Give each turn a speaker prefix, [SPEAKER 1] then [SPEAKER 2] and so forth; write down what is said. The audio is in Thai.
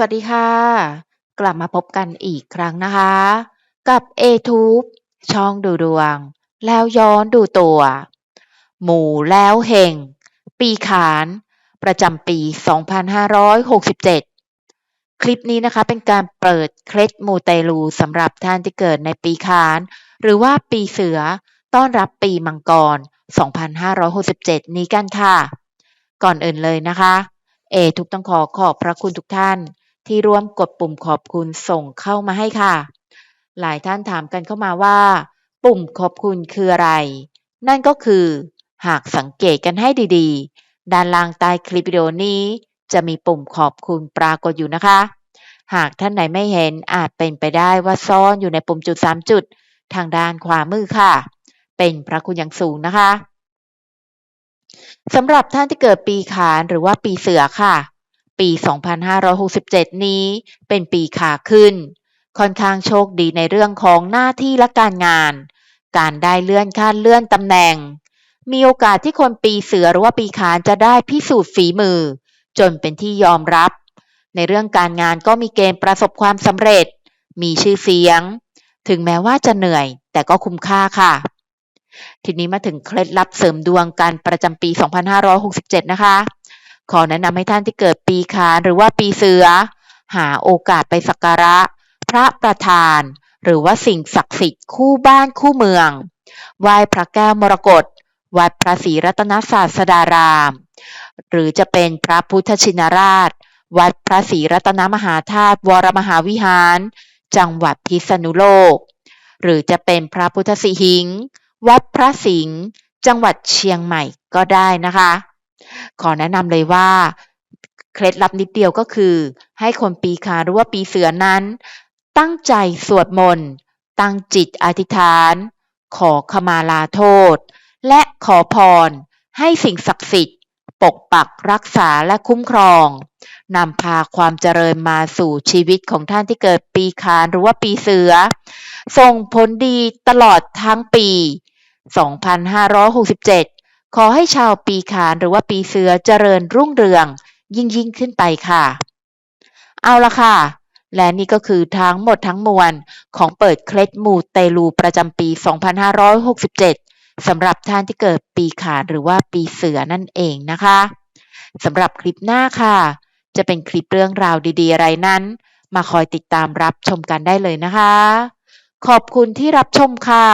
[SPEAKER 1] สวัสดีค่ะ กลับมาพบกันอีกครั้งนะคะ กับ A-Tube ช่องดูดวง แล้วย้อนดูตัว หมู่แล้วเฮงปีขาน ประจำปี 2567 คลิปนี้นะคะเป็นการเปิดเคล็ดมูเตลูสำหรับท่านที่เกิดในปีขาน หรือว่าปีเสือต้อนรับปีมังกร 2567 นี้กันค่ะ ก่อนอื่นเลยนะคะเอทุกต้องขอขอบพระคุณทุกท่าน ที่ร่วมกดปุ่มขอบคุณส่งเข้ามาให้ค่ะ หลายท่านถามกันเข้ามาว่า ปุ่มขอบคุณคืออะไร นั่นก็คือ หากสังเกตกันให้ดีๆ ด้านล่างใต้คลิปวิดีโอนี้ จะมีปุ่มขอบคุณปรากฏอยู่นะคะ หากท่านไหนไม่เห็นอาจเป็นไปได้ว่าซ่อนอยู่ในปุ่มจุด 3 จุด ทางด้านขวามือค่ะ เป็นพระคุณอย่างสูงนะคะสำหรับท่านที่เกิดปีขานหรือว่าปีเสือค่ะ ปี 2567 นี้เป็นปีขาขึ้น ค่อนข้างโชคดีในเรื่องของหน้าที่และการงาน การได้เลื่อนขั้นเลื่อนตำแหน่ง มีโอกาสที่คนปีเสือหรือว่าปีขานจะได้พิสูจน์ฝีมือ จนเป็นที่ยอมรับ ในเรื่องการงานก็มีเกณฑ์ประสบความสำเร็จ มีชื่อเสียง ถึงแม้ว่าจะเหนื่อย แต่ก็คุ้มค่าค่ะ ทีนี้มาถึงเคล็ดลับเสริมดวงกันประจำปี 2567 นะคะ ขอแนะนำให้ท่านที่เกิดปีขานหรือว่าปีเสือ หาโอกาสไปสักการะ พระประธาน หรือว่าสิ่งศักดิ์สิทธิ์คู่บ้านคู่เมืองไหว้พระแก้วมรกตวัดพระศรีรัตนศาสดาราม หรือจะเป็นพระพุทธชินราช วัดพระศรีรัตนมหาธาตุวรมหาวิหาร จังหวัดพิษณุโลก หรือจะเป็นพระพุทธสิหิง วัดพระสิงห์จังหวัดเชียงใหม่ก็ได้นะคะ ขอแนะนำเลยว่าเคล็ดลับนิดเดียวก็คือ ให้คนปีขาหรือว่าปีเสือนั้น ตั้งใจสวดมนต์ ตั้งจิตอธิษฐาน ขอขมาลาโทษ และขอพร ให้สิ่งศักดิ์สิทธิ์ ปกปักรักษาและคุ้มครองนำพาความเจริญมาสู่ชีวิตของท่านที่เกิดปีขานหรือว่าปีเสือ ส่งผลดีตลอดทั้งปี 2567 ขอให้ชาวปีขานหรือว่าปีเสือเจริญรุ่งเรือง ยิ่งยิ่งขึ้นไปค่ะ เอาละค่ะ และนี่ก็คือทั้งหมดทั้งมวลของเปิดเคล็ดมูเตลูประจำปี 2567สำหรับท่านที่เกิดปีขานหรือว่าปีเสือนั่นเองนะคะสำหรับคลิปหน้าค่ะ จะเป็นคลิปเรื่องราวดีๆ อะไรนั้น มาคอยติดตามรับชมกันได้เลยนะคะ ขอบคุณที่รับชมค่ะ